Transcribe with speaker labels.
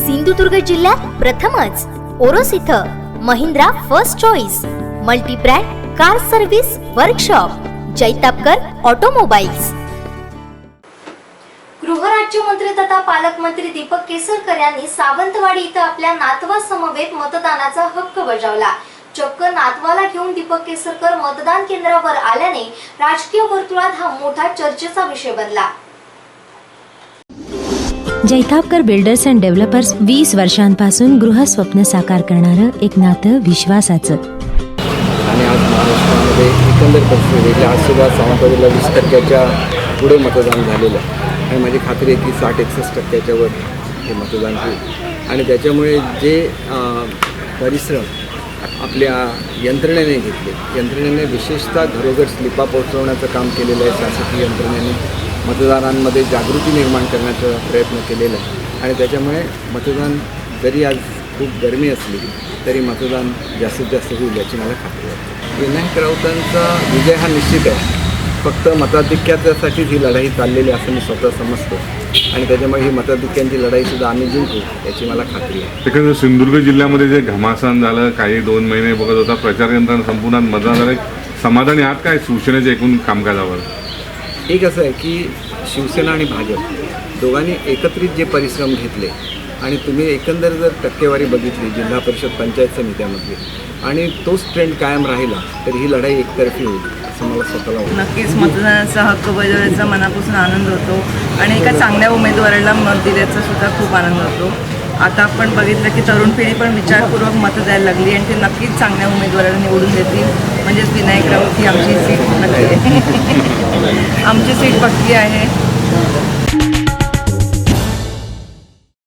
Speaker 1: सिंधुदुर्ग जिल्ह्यात प्रथमच ओरोस इथं Mahindra first choice multibrand car service workshop Jaitapkar automobiles. गृहराज्यमंत्री तथा पालकमंत्री दीपक केसरकर यांनी सावंतवाडी इथं आपल्या नातवा समवेत मतदानाचा हक्क बजावला. चक्क नातवाला घेऊन दीपक केसरकर मतदान केंद्रावर आल्याने राजकीय वर्तुळात हा मोठा चर्चेचा विषय बनला.
Speaker 2: जैतापकर बिल्डर्स अँड डेव्हलपर्स वीस वर्षांपासून गृहस्वप्न साकार करणारं एक नातं विश्वासाचं.
Speaker 3: आणि आज महाराष्ट्रामध्ये एकंदर परिस्थिती आज सुद्धा सावंतवाडीला वीस टक्क्याच्या पुढे मतदान झालेलं आहे. आणि माझी खात्री आहे की साठ एकसष्ट टक्क्याच्या वर हे मतदान होईल. आणि त्याच्यामुळे जे परिश्रम आपल्या यंत्रणेने घेतले यंत्रणेने विशेषतः घरोघर स्लिपा पोहोचवण्याचं काम केलेलं आहे शासकीय यंत्रणेने मतदारांमध्ये जागृती निर्माण करण्याचा प्रयत्न केलेला आहे. आणि त्याच्यामुळे मतदान जरी आज खूप गरमी असली तरी मतदान जास्तीत जास्त होईल याची मला खात्री आहे. विनायक राऊतांचा विजय हा निश्चित आहे. फक्त मताधिक्याच्यासाठीच ही लढाई चाललेली असं मी स्वतः समजतो. आणि त्याच्यामुळे ही मताधिक्यांची लढाईसुद्धा आम्ही जिंकू याची मला खात्री आहे.
Speaker 4: एकंदर सिंधुदुर्ग जिल्ह्यामध्ये जे घमासान झालं काही दोन महिने बघत होता प्रचार यंत्रणा संपूर्ण मतदान झालं समाधानी आहात काय? शिवसेनेच्या एकूण कामकाजावर.
Speaker 3: एक असं आहे की शिवसेना आणि भाजप दोघांनी एकत्रित जे परिश्रम घेतले आणि तुम्ही एकंदर जर टक्केवारी बघितली जिल्हा परिषद पंचायत समित्यामध्ये आणि तोच ट्रेंड कायम राहिला तर ही लढाई एकतर्फी होईल असं मला स्वतःला
Speaker 5: नक्कीच मतदानाचा हक्क बजावण्याचा मनापासून आनंद होतो आणि एका चांगल्या उमेदवाराला मत दिल्याचा सुद्धा खूप आनंद होतो. आता आपण बघितलं की तरुण पिढी पण विचारपूर्वक मतं द्यायला लागली आणि ते नक्कीच चांगल्या उमेदवाराला निवडून देतील. म्हणजेच विनायक राऊत ही आमची सीट नक्की आहे. आमची सीट पक्की आहे.